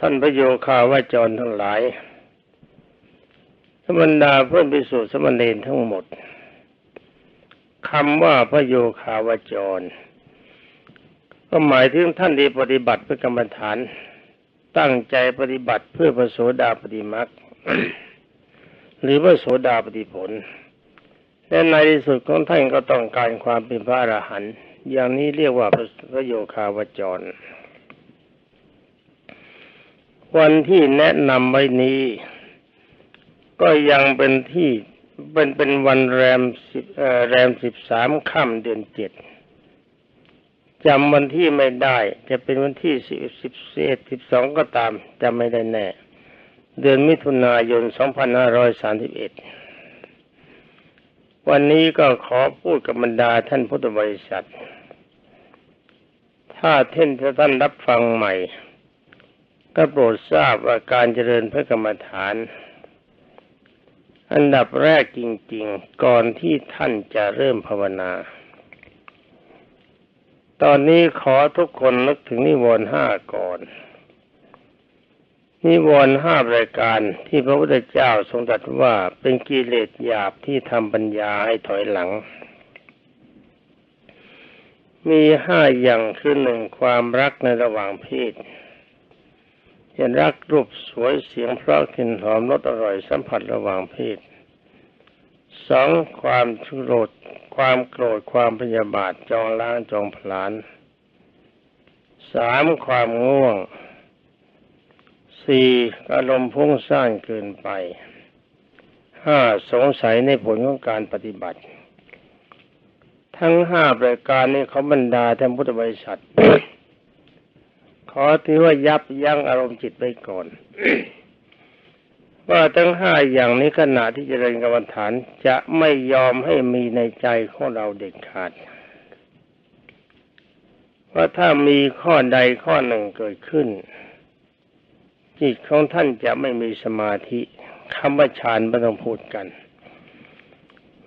ท่านพระโยคาวาจรทั้งหลายสมดาเพื่อนพิสุทธิสมณเณรทั้งหมดคำว่าพระโยคาวาจร ก็หมายถึงท่านที่ปฏิบัติเพื่อกรรมฐาน ตั้งใจปฏิบัติเพื่อพระโสดาปฏิมักหรือพระโสดาปฏิผล และในที่สุดของท่านก็ต้องการความเป็นพระอรหันต์อย่างนี้เรียกว่าพระโยคาวจร วันที่แนะนำไว้นี้ ก็ยังเป็นที่เป็นเป็นวันแรมสิบแรมสิบสามค่ำเดือนเจ็ดจำวันที่ไม่ได้ จะเป็นวันที่สิบสิบเอ็ดสิบสองก็ตามจำไม่ได้แน่ เดือนมิถุนายนสองพันห้าร้อยสามสิบเอ็ดวันนี้ก็ขอพูดกับบรรดาท่านพุทธบริษัท ถ้าเท่นท่านรับฟังใหม่ ก็โปรดทราบว่าการเจริญพระกรรมฐาน อันดับแรกจริง ๆ ก่อนที่ท่านจะเริ่มภาวนา ตอนนี้ขอทุกคนนึกถึงนิวรณ์ห้าก่อนนิวรณ์ห้ารายการที่พระพุทธเจ้าทรงตรัสว่าเป็นกิเลสหยาบที่ทำปัญญาให้ถอยหลัง มีห้าอย่างคือหนึ่งความรักในระหว่างเพศ จะรักรูปสวยเสียงเพราะกลิ่นหอมรสอร่อยสัมผัสระหว่างเพศสองความโกรธความโกรธความพยาบาทจองล้างจองผลาญสามความง่วงสี่อารมณ์พุ่งสร้างเกินไปห้าสงสัยในผลของการปฏิบัติ ทั้งห้าประการนี้เขาบรรดาท่านพุทธบริษัท อถือว่ายับยั้งอารมณ์จิตไปก่อนว่าทั้งห้าอย่างนี้ขณะที่จเจริญกรรมฐานจะไม่ยอมให้มีในใจของเราเด็ดขาดว่าถ้ามีข้อใดข้อหนึ่งเกิดขึ้น จิตของท่านจะไม่มีสมาธิคำว่าฌานไม่ต้องพูดกัน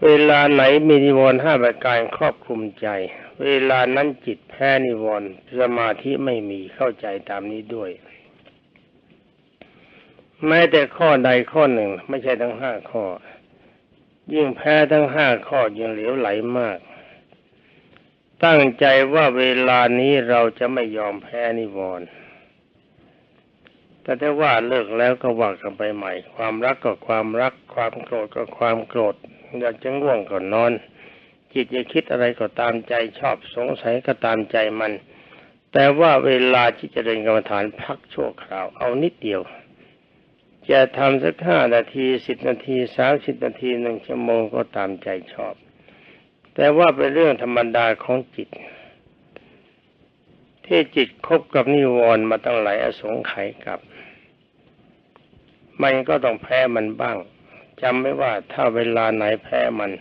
เวลาไหนมีนิวรณ์ห้าประการครอบคลุมใจ เวลานั้นจิตแพ้นิวรณ์สมาธิไม่มีเข้าใจตามนี้ด้วย แม้แต่ข้อใดข้อหนึ่ง ไม่ใช่ทั้งห้าข้อ ยิ่งแพ้ทั้งห้าข้อยิ่งเหลวไหลมาก ตั้งใจว่าเวลานี้เราจะไม่ยอมแพ้นิวรณ์แต่ถ้าว่าเลิกแล้วก็ว่ากันไปใหม่ ความรักก็ความรัก ความโกรธก็ความโกรธอยากจะง่วงก็นอน จิตจะคิดอะไรก็ตามใจชอบสงสัยก็ตามใจมัน แต่ว่าเวลาที่จะเดินกรรมฐานพักชั่วคราวเอานิดเดียว จะทำสักห้านาทีสิบนาทีสามสิบนาทีหนึ่งชั่วโมงก็ตามใจชอบ แต่ว่าเป็นเรื่องธรรมดาของจิต ที่จิตคบกับนิวรณ์มาตั้งหลายอสงไขยกับมันก็ต้องแพ้มันบ้างจำไม่ว่าถ้าเวลาไหนแพ้มัน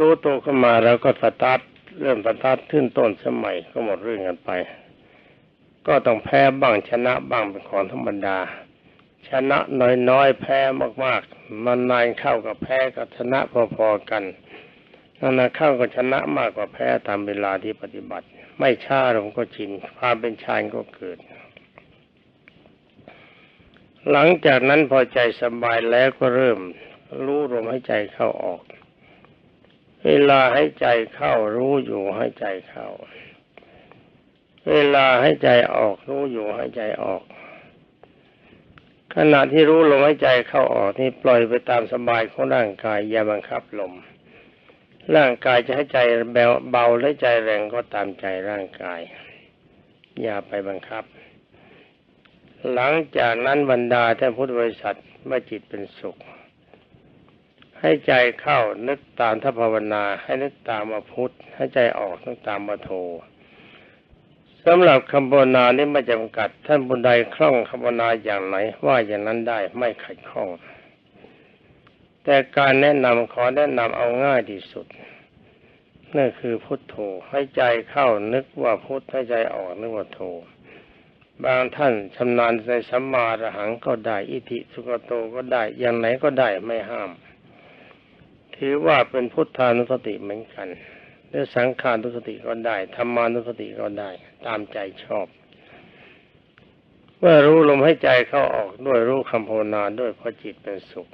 รู้ตัวขึ้นมาแล้วก็สตาร์ทเริ่มสตาร์ทขึ้นต้นสมัยก็หมดเรื่องกันไป ก็ต้องแพ้บ้างชนะบ้างเป็นของธรรมดา ชนะน้อยๆแพ้มากๆมันนานเข้ากับแพ้กับชนะพอๆกันนานเข้ากับชนะมากกว่าแพ้ตามเวลาที่ปฏิบัติ ไม่ช้าลงก็ชินความเป็นชายก็เกิด หลังจากนั้นพอใจสบายแล้วก็เริ่มรู้ลมหายใจเข้าออก เวลาให้ใจเข้ารู้อยู่ให้ใจเข้า เวลาให้ใจออกรู้อยู่ให้ใจออก ขณะที่รู้ลมหายใจเข้าออกนี่ปล่อยไปตามสบายของร่างกายอย่าบังคับลม ร่างกายจะให้ใจเบาและใจแรงก็ตามใจร่างกาย อย่าไปบังคับ หลังจากนั้นบรรดาท่านพุทธบริษัทเมื่อจิตเป็นสุข ให้ใจเข้านึกตามทัภาวนา ให้นึกตามมาพุทธให้ใจออกนึกตามมาโทสำหรับคำภาวนานี้ไม่จำกัด ท่านบุญใดคล่องคำภาวนาอย่างไหน ว่าอย่างนั้นได้ไม่ขัดข้อง แต่การแนะนำขอแนะนำเอาง่ายที่สุดนั่นคือพุทโธให้ใจเข้านึกว่าพุทธให้ใจออกนึกว่าโธบางท่านชำนาญในสัมมาระหังก็ได้ อิทิสุกโตก็ได้ อย่างไหนก็ได้ไม่ห้าม ถือว่าเป็นพุทธานุสติเหมือนกันหรือสังขานุสติก็ได้ธรรมานุสติก็ได้ ตามใจชอบ เมื่อรู้ลมให้ใจเข้าออกด้วยรู้คำภาวนาด้วยเพราะจิตเป็นสุข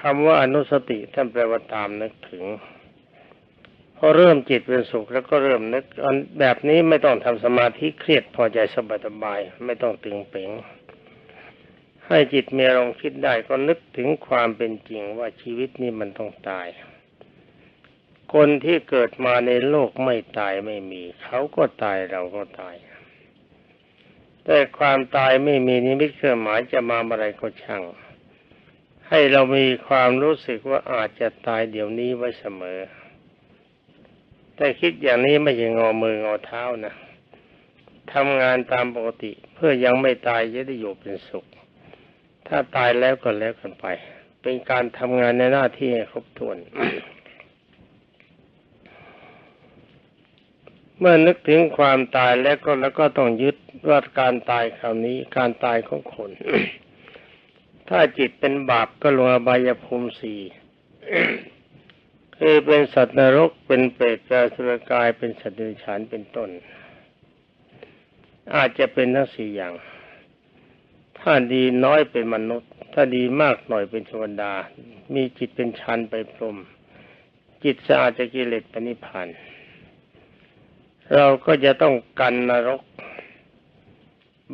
คำว่าอนุสติท่านแปลว่าตามนึกถึงพอเริ่มจิตเป็นสุขแล้วก็เริ่มนึกแบบนี้ไม่ต้องทำสมาธิเครียดพอใจสบายสบายไม่ต้องตึงเป๋ง ให้จิตมีอารมณ์คิดได้ก็นึกถึงความเป็นจริงว่าชีวิตนี้มันต้องตาย คนที่เกิดมาในโลกไม่ตายไม่มี เขาก็ตายเราก็ตาย แต่ความตายไม่มีนิมิตเครื่องหมายจะมาเมื่อไรก็ช่าง ให้เรามีความรู้สึกว่าอาจจะตายเดี๋ยวนี้ไว้เสมอ แต่คิดอย่างนี้ไม่ใช่งอมืองอเท้านะทำงานตามปกติเพื่อยังไม่ตายจะได้อยู่เป็นสุข ถ้าตายแล้วก็แล้วกันไป เป็นการทำงานในหน้าที่ครบถ้วน เมื่อนึกถึงความตายแล้วก็แล้วก็ต้องยึดว่าการตายคราวนี้ การตายของคน ถ้าจิตเป็นบาปก็ลงอบายภูมิสี่คือเป็นสัตว์นรกเป็นเปรตเป็นสุรกายเป็นสัตว์เดรัจฉานเป็นต้น อาจจะเป็นทั้งสี่อย่าง ถ้าดีน้อยเป็นมนุษย์ ถ้าดีมากหน่อยเป็นเทวดา มีจิตเป็นชันไปพรหมจิตสะอาดจากกิเลสปณิพานธ์เราก็จะต้องกันนรก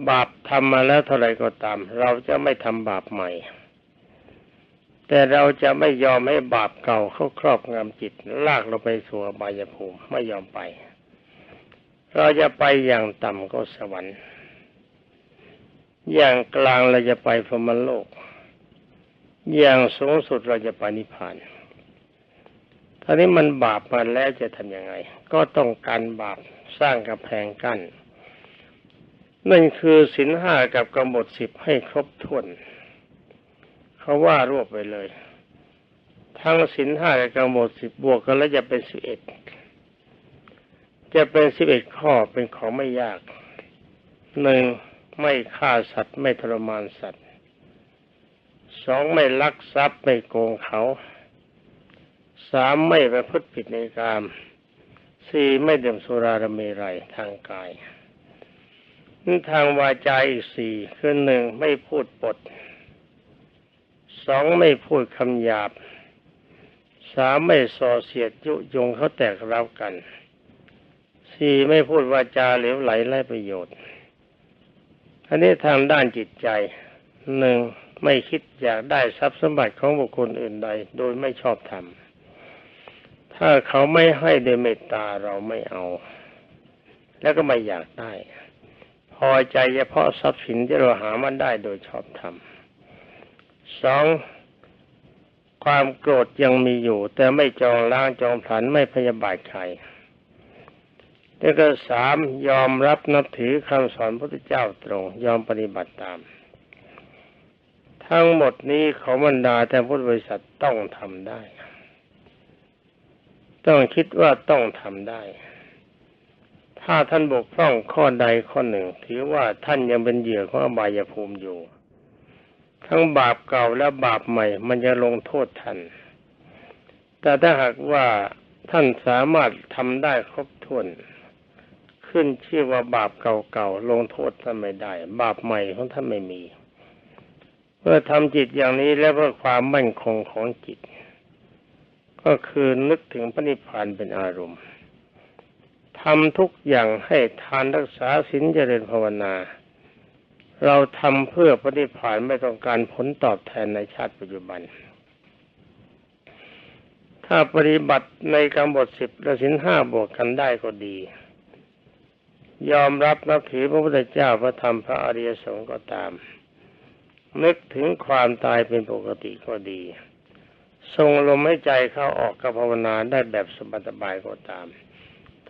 บาปทำมาแล้วเท่าไรก็ตาม เราจะไม่ทำบาปใหม่ แต่เราจะไม่ยอมให้บาปเก่าเข้าครอบงำจิต ลากเราไปสู่อบายภูมิไม่ยอมไป เราจะไปอย่างต่ำก็สวรรค์ อย่างกลางเราจะไปพรมโลก อย่างสูงสุดเราจะไปนิพพานท่านี้มันบาปมาแล้วจะทำยังไง ก็ต้องการบาปสร้างกำแพงกั้นนั่นคือสินห้ากับกำหนดสิบให้ครบถ้วนเขาว่ารวบไปเลย ทั้งสินห้ากับกำหนดสิบบวกกันแล้วจะเป็นสิบเอ็ดจะเป็นสิบเอ็ดข้อเป็นของไม่ยากหนึ่ง ไม่ฆ่าสัตว์ไม่ทรมานสัตว์สองไม่ลักทรัพย์ไม่โกงเขาสามไม่ประพฤติผิดในกามสี่ไม่ดื่มสุราระเมรัยทางกายทางวาจาอีกสี่คือหนึ่งไม่พูดปดสองไม่พูดคำหยาบสามไม่ส่อเสียดยุยงเขาแตกเล้ากันสี่ไม่พูดวาจาเหลวไหลไร้ประโยชน์ อันนี้ทางด้านจิตใจหนึ่งไม่คิดอยากได้ทรัพย์สมบัติของบุคคลอื่นใด โดยไม่ชอบธรรมถ้าเขาไม่ให้โดยเมตตาเราไม่เอา แล้วก็ไม่อยากได้ พอใจเฉพาะทรัพย์สินที่เราหามันได้โดยชอบธรรมสองความโกรธยังมีอยู่ แต่ไม่จองล้างจองผันไม่พยาบาทใคร แล้วก็สามยอมรับนับถือคำสอนพระพุทธเจ้าตรง ยอมปฏิบัติตาม ทั้งหมดนี้เขาบรรดาแต่พุทธบริษัทต้องทำได้ ต้องคิดว่าต้องทำได้ ถ้าท่านบกพร่องข้อใดข้อหนึ่ง ถือว่าท่านยังเป็นเหยื่อของอบายภูมิอยู่ ทั้งบาปเก่าและบาปใหม่ มันจะลงโทษท่าน แต่ถ้าหากว่าท่านสามารถทำได้ครบถ้วน ขึ้นชื่อว่าบาปเก่าๆลงโทษท่านไม่ได้ บาปใหม่ของท่านไม่มีเมื่อทำจิตอย่างนี้แล้วเพื่อความมั่นคงของจิต ก็คือนึกถึงพระนิพพานเป็นอารมณ์ทำทุกอย่างให้ทานรักษาศีลเจริญภาวนา เราทำเพื่อพระนิพพานไม่ต้องการผลตอบแทนในชาติปัจจุบันถ้าปฏิบัติในกำบทสิบและสินห้าบวกกันได้ก็ดี ยอมรับนับถือพระพุทธเจ้าพระธรรมพระอริยสงฆ์ก็ตาม นึกถึงความตายเป็นปกติก็ดี ทรงลมให้ใจเข้าออกกับภาวนาได้แบบสบายๆก็ตาม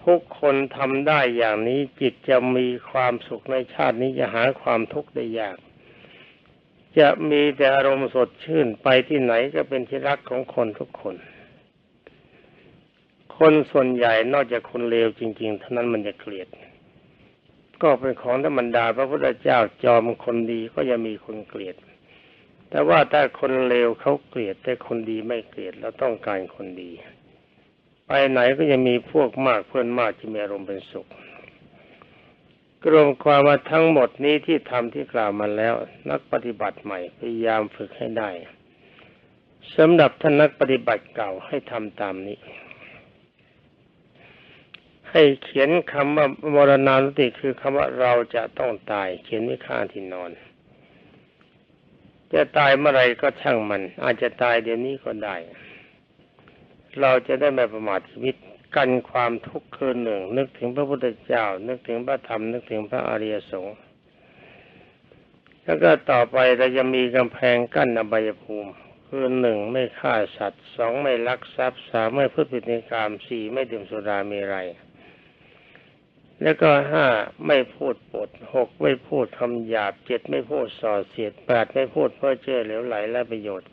ทุกคนทำได้อย่างนี้จิตจะมีความสุขในชาตินี้จะหาความทุกข์ได้ยาก จะมีแต่อารมณ์สดชื่นไปที่ไหนก็เป็นที่รักของคนทุกคน คนส่วนใหญ่นอกจากคนเลวจริง ๆ เท่านั้นมันจะเกลียด ก็เป็นของธรรมดาพระพุทธเจ้าจอมคนดีก็ยังมีคนเกลียด แต่ว่าถ้าคนเลวเขาเกลียด แต่คนดีไม่เกลียดเราต้องการคนดี ไปไหนก็ยังมีพวกมากเพื่อนมากที่มีอารมณ์เป็นสุขรวมความว่าทั้งหมดนี้ที่ทำที่กล่าวมาแล้ว นักปฏิบัติใหม่พยายามฝึกให้ได้สำหรับท่านนักปฏิบัติเก่าให้ทำตามนี้ ให้เขียนคำว่ามรณานุติคือคำว่าเราจะต้องตาย เขียนไว้ข้างที่นอน จะตายเมื่อไรก็ช่างมัน อาจจะตายเดี๋ยวนี้ก็ได้ เราจะได้ไม่ประมาทชีวิตกันความทุกข์คืนหนึ่ง นึกถึงพระพุทธเจ้า นึกถึงพระธรรม นึกถึงพระอริยสงฆ์แล้วก็ต่อไปเราจะมีกำแพงกั้นอบายภูมิคือหนึ่งไม่ฆ่าสัตว์สองไม่ลักทรัพย์สามไม่พูดผิดในกามสี่ไม่ดื่มสุรามีไร แล้วก็ห้าไม่พูดปดหกไม่พูดคำหยาบเจ็ดไม่พูดส่อเสียดแปดไม่พูดเพ้อเจ้อเหลวไหลและประโยชน์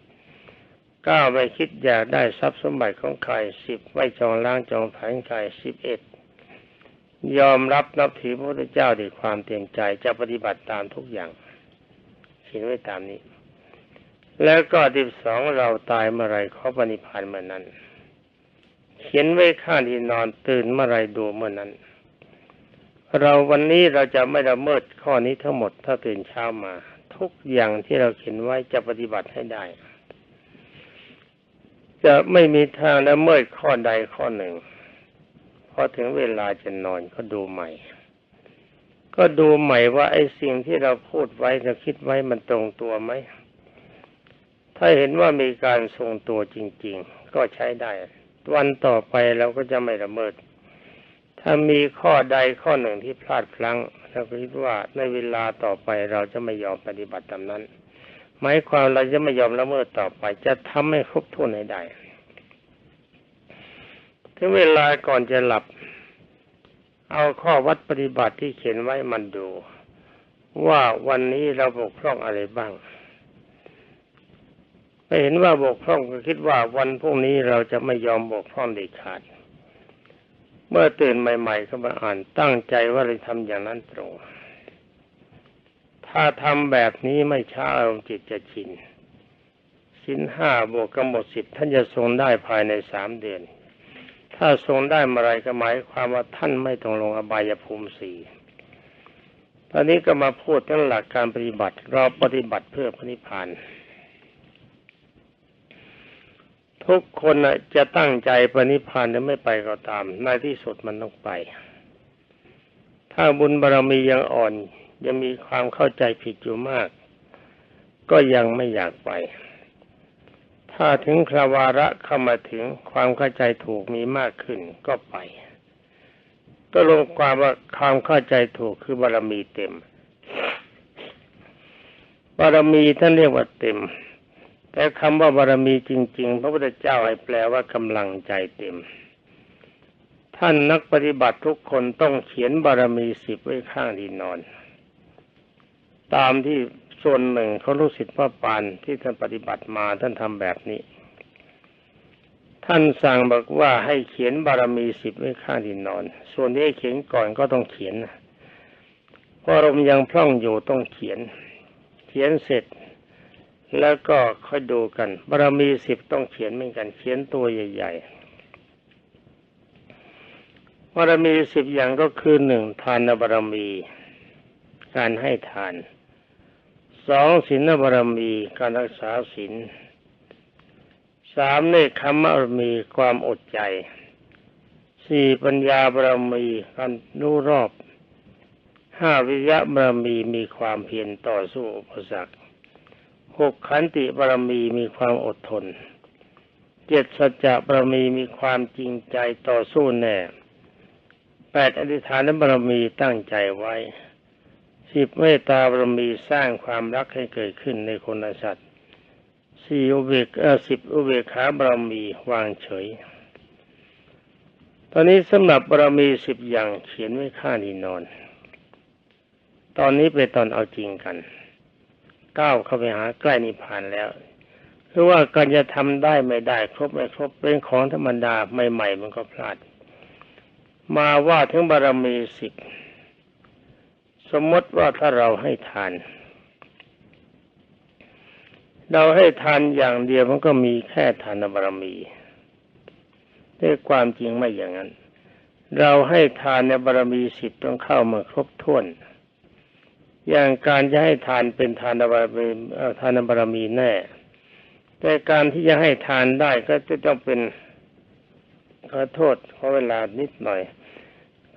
เก้าไม่คิดอยากได้ทรัพย์สมบัติของใครสิบไม่จองล้างจองแผนใครสิบเอ็ดยอมรับนับถือพระพุทธเจ้าด้วยความเต็มใจจะปฏิบัติตามทุกอย่างเขียนไว้ตามนี้ แล้วก็ที่สองเราตายเมื่อไรขอปณิพานเมื่อนั้น เขียนไว้ข้างที่นอนตื่นเมื่อไรดูเมื่อนั้น เราวันนี้เราจะไม่ละเมิดข้อนี้ทั้งหมดถ้าตื่นเช้ามา ทุกอย่างที่เราเขียนไว้จะปฏิบัติให้ได้ จะไม่มีทางละเมิดข้อใดข้อหนึ่งพอถึงเวลาจะนอนก็ดูใหม่ ก็ดูใหม่ว่าไอ้สิ่งที่เราพูดไว้เราคิดไว้มันตรงตัวไหมถ้าเห็นว่ามีการทรงตัวจริง ๆ ก็ใช้ได้ วันต่อไปเราก็จะไม่ละเมิด ถ้ามีข้อใดข้อหนึ่งที่พลาดพลั้งเราคิดว่าในเวลาต่อไปเราจะไม่ยอมปฏิบัติตามนั้น หมายความเราจะไม่ยอมละเมิดต่อไป จะทำให้ครบถ้วนให้ได้ถึงเวลาก่อนจะหลับ เอาข้อวัดปฏิบัติที่เขียนไว้มันดู ว่าวันนี้เราบกพร่องอะไรบ้างไม่เห็นว่าบกพร่องก็คิดว่าวันพรุ่งนี้เราจะไม่ยอมบกพร่องเด็ดขาด เมื่อตื่นใหม่ ๆ ก็มาอ่านตั้งใจว่าจะทำอย่างนั้นตรง ถ้าทำแบบนี้ไม่ช้าอารมณ์จิตจะชินสินห้าบวกกำหนดสิบท่านจะทรงได้ภายในสามเดือน ถ้าทรงได้เมื่อไรก็หมายความว่าท่านไม่ต้องลงอบายภูมิสี่ตอนนี้ก็มาพูดถึงหลักการปฏิบัติ เราปฏิบัติเพื่อพระนิพพาน ทุกคนจะตั้งใจปณิพานหรือไม่ไปก็ตาม ในที่สุดมันต้องไป ถ้าบุญบารมียังอ่อนยังมีความเข้าใจผิดอยู่มาก ก็ยังไม่อยากไป ถ้าถึงคราวาระเข้ามาถึงความเข้าใจถูกมีมากขึ้นก็ไป ก็ลงความว่าความเข้าใจถูกคือบารมีเต็ม บารมีท่านเรียกว่าเต็ม แต่คำว่าบารมีจริง ๆ พระพุทธเจ้าให้แปลว่ากำลังใจเต็ม ท่านนักปฏิบัติทุกคนต้องเขียนบารมีสิบไว้ข้างที่นอน ตามที่ส่วนหนึ่งเขารู้สิทธิ์พระปานที่ท่านปฏิบัติมาท่านทำแบบนี้ ท่านสั่งบอกว่าให้เขียนบารมีสิบไว้ข้างที่นอน ส่วนที่ให้เขียนก่อนก็ต้องเขียนเพราะลมยังพร่องอยู่ต้องเขียน เขียนเสร็จ แล้วก็ค่อยดูกันบารมีสิบต้องเขียนเหมือนกันเขียนตัวใหญ่ๆบารมีสิบอย่างก็คือหนึ่งทานบารมี การให้ทานสองศีลบารมีการรักษาศีลสามเนคขมบารมีความอดใจสี่ปัญญาบารมีการรู้รอบห้าวิยะบารมีมีความเพียรต่อสู้อุปสรรค หกขันติบารมีมีความอดทนเจ็ดสัจจะบารมีมีความจริงใจต่อสู้แน่แปดอธิษฐานบารมีตั้งใจไว้สิบเมตตาบารมีสร้างความรักให้เกิดขึ้นในคนและสัตว์สี่อุเบกเออสิบอุเบกขาบารมีวางเฉย ตอนนี้สำหรับบารมีสิบอย่างเขียนไว้ข้างดีนอน ตอนนี้เป็นตอนเอาจริงกัน ก้าวเข้าไปหาใกล้นิพพานแล้วคือว่าการจะทำได้ไม่ได้ ครบไม่ครบเป็นของธรรมดาใหม่ ๆ มันก็พลาด มาว่าถึงบารมีสิบสมมติว่าถ้าเราให้ทาน เราให้ทานอย่างเดียวมันก็มีแค่ทานบารมีแต่ความจริงไม่อย่างนั้น เราให้ทานในบารมีสิบต้องเข้ามาครบถ้วน อย่างการจะให้ทานเป็นทานบารมีทานบารมีแน่ แต่การที่จะให้ทานได้ก็จะต้องเป็นขอโทษขอเวลานิดหน่อย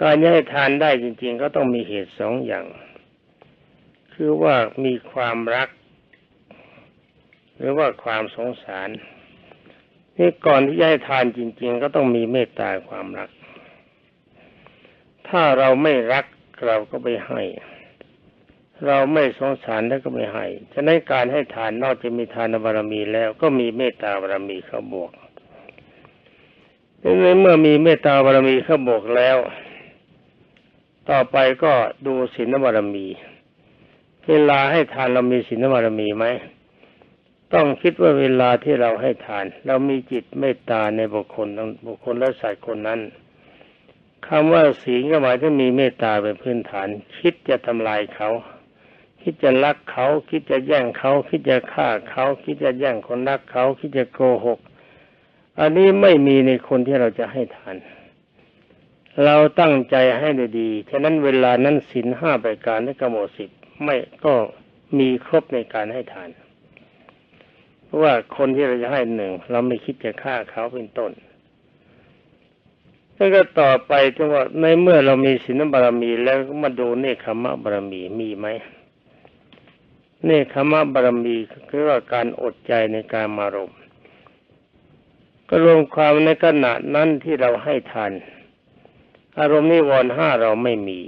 การจะให้ทานได้จริง ๆ ก็ต้องมีเหตุสองอย่าง คือว่ามีความรัก หรือว่าความสงสารนี่ก่อนที่จะให้ทานจริง ๆ ก็ต้องมีเมตตาความรัก ถ้าเราไม่รักเราก็ไม่ให้ เราไม่สงสารแล้วก็ไม่ให้ฉะนั้นการให้ทานนอกจากมีทานบารมีแล้วก็มีเมตตาบารมีเข้าบวกดังนั้นเมื่อมีเมตตาบารมีเข้าบวกแล้ว ต่อไปก็ดูศีลบารมี เวลาให้ทานเรามีศีลบารมีไหมต้องคิดว่าเวลาที่เราให้ทาน เรามีจิตเมตตาในบุคคลบุคคลและสัตว์คนนั้นคำว่าศีลก็หมายถึงมีเมตตาเป็นพื้นฐาน คิดจะทำลายเขา คิดจะลักเขา คิดจะแย่งเขา คิดจะฆ่าเขา คิดจะแย่งคนรักเขา คิดจะโกหก อันนี้ไม่มีในคนที่เราจะให้ทาน เราตั้งใจให้ดีฉะนั้นเวลานั้นศีลห้าประการและกำหนดสิบไม่ก็มีครบในการให้ทาน เพราะว่าคนที่เราจะให้หนึ่งเราไม่คิดจะฆ่าเขาเป็นต้นแล้วก็ต่อไปถึงว่าในเมื่อเรามีศีลบารมีแล้วมาดูเนคขมะบารมีมีไหม เนคขมะบารมีคือว่าการอดใจในการมารมณ์ก็รวมความในขณะนั้นที่เราให้ทานอารมณ์นิวรณ์ห้าเราไม่มี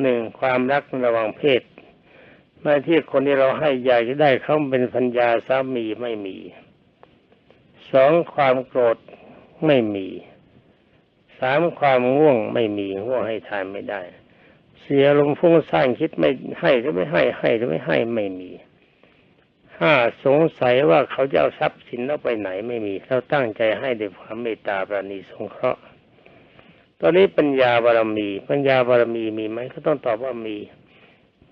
หนึ่งความรักระหว่างเพศในที่คนที่เราให้อยากจะได้เขาเป็นพัญญาสามีไม่มีสองความโกรธไม่มีสามความง่วงไม่มีง่วงให้ทานไม่ได้ เสียลมณ์ฟุ้งซ่านคิดไม่ให้หรือไม่ให้ให้หรือไม่ให้ไม่มีห้าสงสัยว่าเขาจะเอาทรัพย์สินเราไปไหนไม่มีเราตั้งใจให้ด้วยความเมตตาปราณีสงเคราะห์ ตอนนี้ปัญญาบารมี ปัญญาบารมีมีไหมก็ต้องตอบว่ามี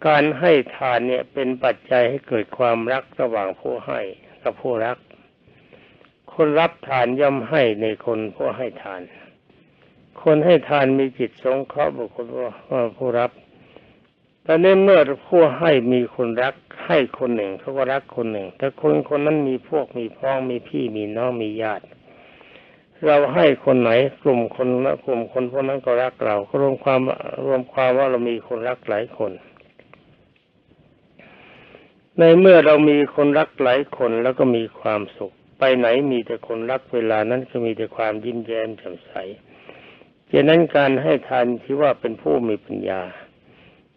การให้ทานเนี่ยเป็นปัจจัยให้เกิดความรักระหว่างผู้ให้กับผู้รัก คนรับทานย่อมให้ในคนผู้ให้ทาน คนให้ทานมีจิตสงเคราะห์บุคคลว่าผู้รับแตอนนี้เมื่อผู้ให้มีคนรัก ให้คนหนึ่งเขาก็รักคนหนึ่ง แต่คนคนนั้นมีพวกมีพ้องมีพี่มีน้องมีญาติ เราให้คนไหนกลุ่มคนละกลุ่มคนพวกนั้นก็รักเราก็รวมความรวมความว่าเรามีคนรักหลายคน ในเมื่อเรามีคนรักหลายคนแล้วก็มีความสุข ไปไหนมีแต่คนรักเวลานั้นก็มีแต่ความยิ้มแย้มแจ่มใส ฉะนั้นการให้ทานที่ว่าเป็นผู้มีปัญญา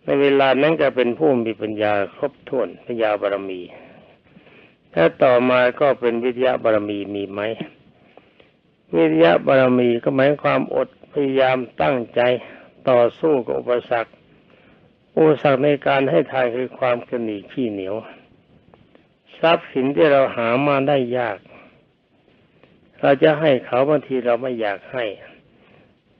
ในเวลานั้นก็เป็นผู้มีปัญญาครบถ้วนปัญญาบารมี ถ้าต่อมาก็เป็นวิทยาบารมีมีไหมวิทยาบารมีก็หมายความอดพยายามตั้งใจต่อสู้กับอุปสรรคอุปสรรคในการให้ทานคือความกระหนีขี้เหนียว ทรัพย์สินที่เราหามาได้ยาก เราจะให้เขาบางทีเราไม่อยากให้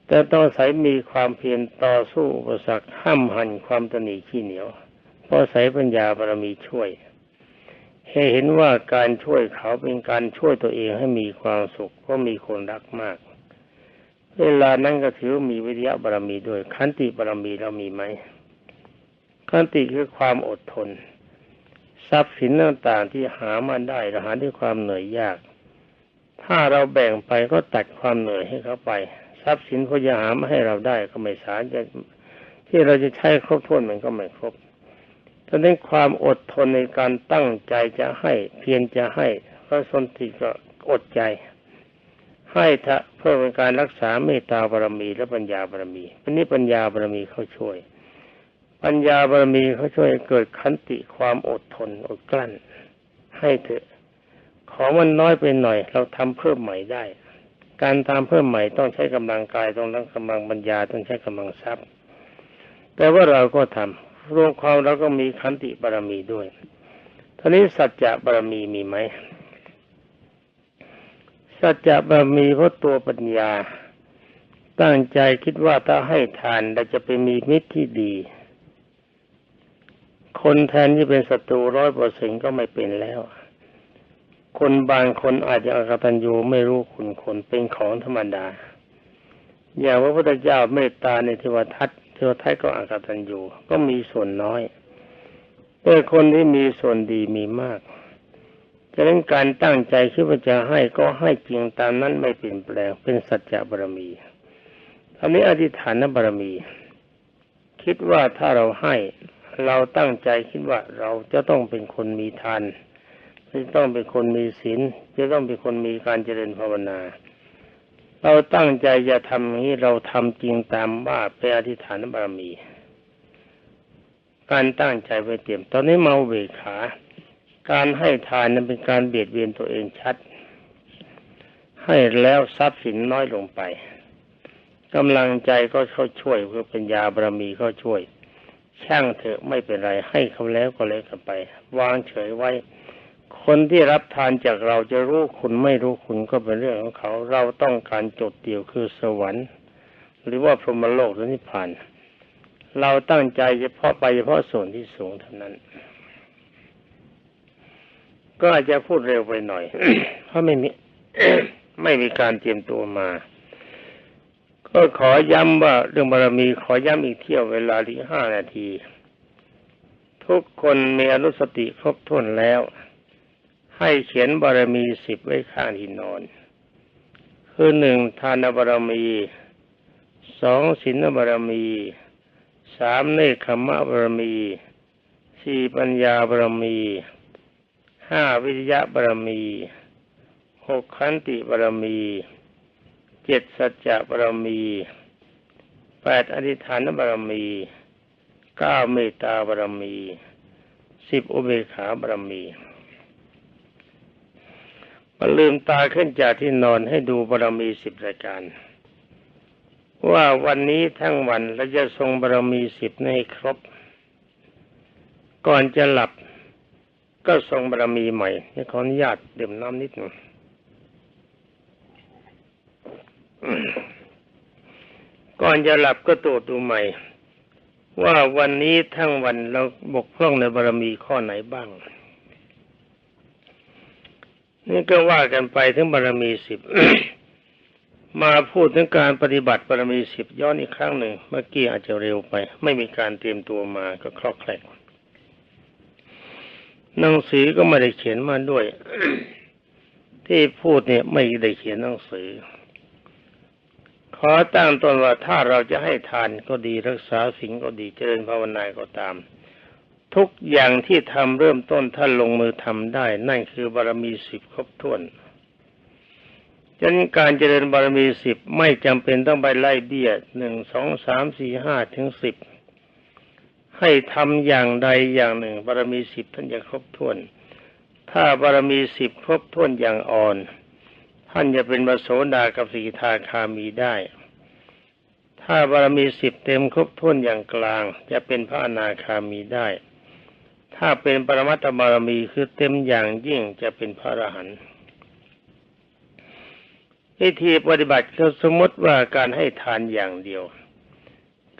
แต่ต้องใส่มีความเพียรต่อสู้อุปสรรคห้ามหันความตนีขี้เหนียวเพราะใส่ปัญญาบารมีช่วย ให้เห็นว่าการช่วยเขาเป็นการช่วยตัวเองให้มีความสุขเพราะมีคนรักมาก เวลานั้นก็ถือมีวิทยาบารมีด้วยขันติบารมีเรามีไหมขันติคือความอดทน ทรัพย์สินต่างๆที่หามาได้เราหาด้วยความเหนื่อยยาก ถ้าเราแบ่งไปก็ตัดความเหนื่อยให้เขาไป ทรัพย์สินเขาจะหามาให้เราได้ก็ไม่สารจะที่เราจะใช้ครบถ้วนมันก็ไม่ครบตอนนี้ความอดทนในการตั้งใจจะให้เพียรจะให้พระสนติก็อดใจ ให้ทะเพื่อเป็นการรักษาเมตตาบารมีและปัญญาบารมีอันนี้ปัญญาบารมีเขาช่วย ปัญญาบารมีเขาช่วยเกิดขันติความอดทนอดกลั้น ให้เถอะ ของมันน้อยไปหน่อย เราทำเพิ่มใหม่ได้ การทำเพิ่มใหม่ต้องใช้กำลังกายต้องใช้กำลังปัญญาต้องใช้กำลังทรัพย์ แต่ว่าเราก็ทำรวมความเราก็มีขันติบารมีด้วยท่านี้สัจจะบารมีมีไหมสัจจะบารมีเพราะตัวปัญญา ตั้งใจคิดว่าถ้าให้ทานเราจะไปมีมิตรที่ดี คนแทนที่เป็นศัตรูร้อยเปอร์เซ็นก็ไม่เป็นแล้ว คนบางคนอาจจะอกตัญญูไม่รู้คุณคนเป็นของธรรมดา อย่างพระพุทธเจ้าเมตตาในเทวทัตเทวทัตก็อกตันอยู่ก็มีส่วนน้อย แต่คนที่มีส่วนดีมีมากฉะนั้นการตั้งใจคิดว่าจะให้ก็ให้จริงตามนั้นไม่เปลี่ยนแปลงเป็นสัจจะบารมีอันนี้อธิษฐานบารมี คิดว่าถ้าเราให้เราตั้งใจคิดว่าเราจะต้องเป็นคนมีทาน จะต้องเป็นคนมีศีลจะต้องเป็นคนมีการเจริญภาวนา เราตั้งใจจะทำนี้เราทำจริงตามว่าเป็นอธิษฐานบารมี การตั้งใจไปเตรียม ตอนนี้เมาเบกขา การให้ทานนั้นเป็นการเบียดเบียนตัวเองชัด ให้แล้วทรัพย์สินน้อยลงไปกำลังใจก็เขาช่วยเพื่อปัญญาบารมีเขาช่วย ช่างเถอะไม่เป็นไรให้เขาแล้วก็เลยกันไป วางเฉยไว้ คนที่รับทานจากเราจะรู้คุณไม่รู้คุณก็เป็นเรื่องของเขา เราต้องการจดเดียวคือสวรรค์ หรือว่าพรหมโลกหรือนิพพาน เราตั้งใจเฉพาะไปเฉพาะส่วนที่สูงเท่านั้น ก็อาจจะพูดเร็วไปหน่อย เพราะไม่มีไม่มีการเตรียมตัวมา ก็ขอย้ำว่าเรื่องบารมีขอย้ำอีกเที่ยวเวลาที่ห้านาที ทุกคนมีอนุสติครบถ้วนแล้ว ให้เขียนบารมีสิบไว้ข้างที่นอน คือหนึ่งทานบารมีสองศีลบารมีสามเนคขมะบารมีสี่ปัญญาบารมีห้าวิทยาบารมีหกขันติบารมีเจ็ดสัจจะบารมีแปดอธิษฐานบารมีเก้าเมตตาบารมีสิบอุเบกขาบารมี มาลืมตาขึ้นจากที่นอนให้ดูบารมีสิบรายการ ว่าวันนี้ทั้งวันเราจะทรงบารมีสิบให้ครบ ก่อนจะหลับก็ทรงบารมีใหม่นี่ขออนุญาตดื่มน้ำนิดหนึ่งก่อนจะหลับก็ตรวจดูใหม่ ว่าวันนี้ทั้งวันเราบกพร่องในบารมีข้อไหนบ้าง นี่ก็ว่ากันไปถึงบารมีสิบมาพูดถึงการปฏิบัติบารมีสิบย้อนอีกครั้งหนึ่งเมื่อกี้อาจจะเร็วไป ไม่มีการเตรียมตัวมาก็คลอกแคลกหนังสือก็ไม่ได้เขียนมาด้วย ที่พูดเนี่ยไม่ได้เขียนหนังสือ ขอตั้งตนว่าถ้าเราจะให้ทานก็ดีรักษาสิ่งก็ดีเจริญภาวนาก็ตาม ทุกอย่างที่ทำเริ่มต้นถ้านลงมือทำได้ นั่นคือบารมีสิบครบถ้วนฉะนั้นการเจริญบารมีสิบไม่จำเป็นต้องไปไล่เบี้ยหนึ่งสองสามสี่ห้าถึงสิบให้ทำอย่างใดอย่างหนึ่ง บารมีสิบท่านจะครบถ้วน ถ้าบารมีสิบครบถ้วนอย่างอ่อน ท่านจะเป็นมโสดากับสีทาคามีได้ ถ้าบารมีสิบเต็มครบถ้วนอย่างกลาง จะเป็นพระอนาคามีได้ ถ้าเป็นปรมัตถบารมีคือเต็มอย่างยิ่งจะเป็นพระอรหันต์วิธีปฏิบัติก็สมมติว่าการให้ทานอย่างเดียว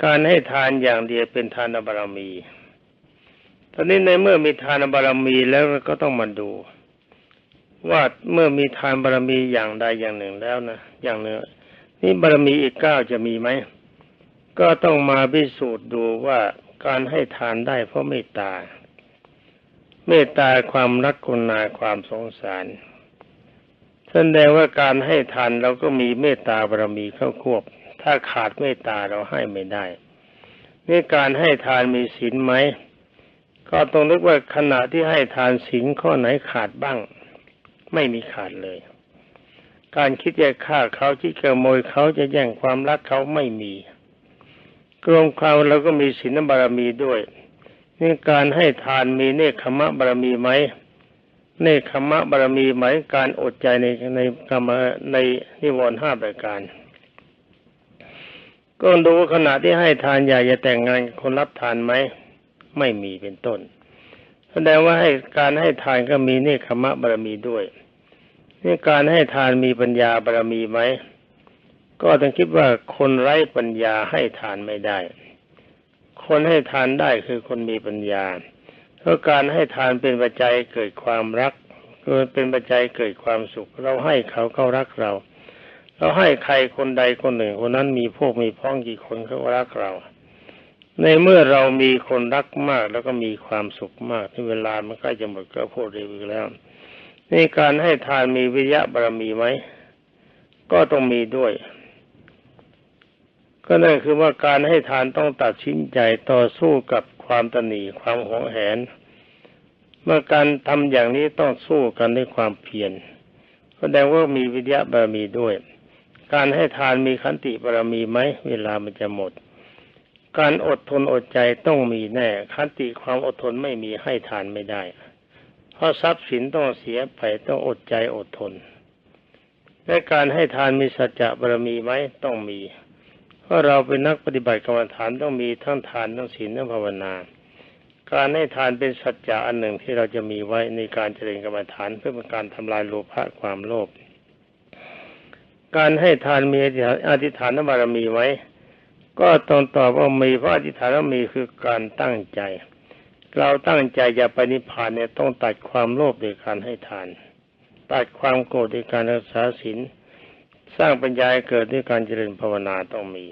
การให้ทานอย่างเดียวเป็นทานบารมี ตอนนี้ในเมื่อมีทานบารมีแล้วก็ต้องมาดู ว่าเมื่อมีทานบารมีอย่างใดอย่างหนึ่งแล้วนะอย่างหนึ่งนี่บารมีอีกเก้าจะมีไหมก็ต้องมาพิสูจน์ดูว่าการให้ทานได้เพราะเมตตา เมตตาความรักกรุณาความสงสารแสดงว่าการให้ทานเราก็มีเมตตาบารมีเข้าควบ ถ้าขาดเมตตาเราให้ไม่ได้นี่การให้ทานมีศีลไหม ก็ต้องนึกว่าขณะที่ให้ทานศีลข้อไหนขาดบ้าง ไม่มีขาดเลย การคิดจะฆ่าเขาคิดขโมยเขาจะแย่งความรักเขาไม่มีกรวมความเราก็มีศีลบารมีด้วย นี่การให้ทานมีเนคขมะบารมีไหมเนคขมะบารมีไหมการอดใจในในกรรมในนิวรณ์ห้าประการ ก็ดูขณะที่ให้ทานอยากจะแต่งงานคนรับทานไหมไม่มีเป็นต้น แสดงว่าให้การให้ทานก็มีเนคขมะบารมีด้วยนี่การให้ทานมีปัญญาบารมีไหมก็ต้องคิดว่าคนไร้ปัญญาให้ทานไม่ได้ คนให้ทานได้คือคนมีปัญญา เพราะการให้ทานเป็นปัจจัยเกิดความรักเกิดเป็นปัจจัยเกิดความสุข เราให้เขาเขารักเรา เราให้ใครคนใดคนหนึ่งคนนั้นมีพวกมีพ้องกี่คนเขารักเรา ในเมื่อเรามีคนรักมากแล้วก็มีความสุขมากที่เวลามันใกล้จะหมดก็พูดเร็วอีกแล้ว นี่การให้ทานมีวิริยะบารมีไหมก็ต้องมีด้วย ก็นั่นคือว่าการให้ทานต้องตัดสินใจต่อสู้กับความตนีความหวงแหน เมื่อการทำอย่างนี้ต้องสู้กันด้วยความเพียรแสดงว่ามีวิทยาบารมีด้วย การให้ทานมีขันติบารมีไหมเวลามันจะหมด การอดทนอดใจต้องมีแน่ขันติความอดทนไม่มีให้ทานไม่ได้ เพราะทรัพย์สินต้องเสียไปต้องอดใจอดทนและการให้ทานมีสัจจะบารมีไหมต้องมี เพราะเราเป็นนักปฏิบัติกรรมฐานต้องมีทั้งทานทั้งศีลทั้งภาวนา การให้ทานเป็นสัจจะอันหนึ่งที่เราจะมีไว้ในการเจริญกรรมฐานเพื่อเป็นการทำลายโลภะความโลภการให้ทานมีอธิษฐานบารมีไหมก็ต้องตอบว่ามีเพราะอธิษฐานบารมีคือการตั้งใจ เราตั้งใจจะไปนิพพานเนี่ยต้องตัดความโลภโดยการให้ทาน ตัดความโกรธด้วยการรักษาศีล สร้างปัญญาเกิดด้วยการเจริญภาวนาต้องมี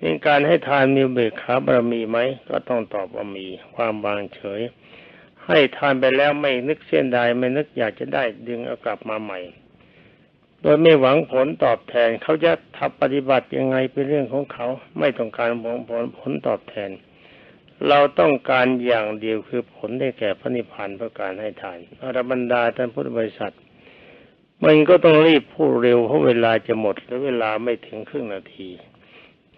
นี่การให้ทานมีเบิกขาบารมีไหมก็ต้องตอบว่ามีความวางเฉย ให้ทานไปแล้วไม่นึกเส้นใดไม่นึกอยากจะได้ดึงเอากลับมาใหม่ โดยไม่หวังผลตอบแทนเขาจะทำปฏิบัติยังไงเป็นเรื่องของเขาไม่ต้องการผลผลผลตอบแทน เราต้องการอย่างเดียวคือผลได้แก่พระนิพพานเพื่อการให้ทานอรบรรดาท่านพุทธบริษัท มันก็ต้องรีบพูดเร็วเพราะเวลาจะหมดและเวลาไม่ถึงครึ่งนาที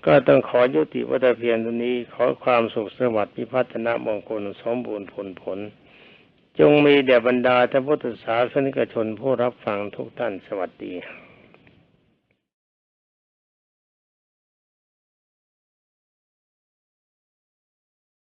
ก็ต้องขอยุติวัตเพียรตัวนี้ขอความสุขสวัสดิ์พิพัฒนามงคลสมบูรณ์ผลผล จงมีแด่บรรดาท่านพุทธศาสนิกชนผู้รับฟังทุกท่านสวัสดี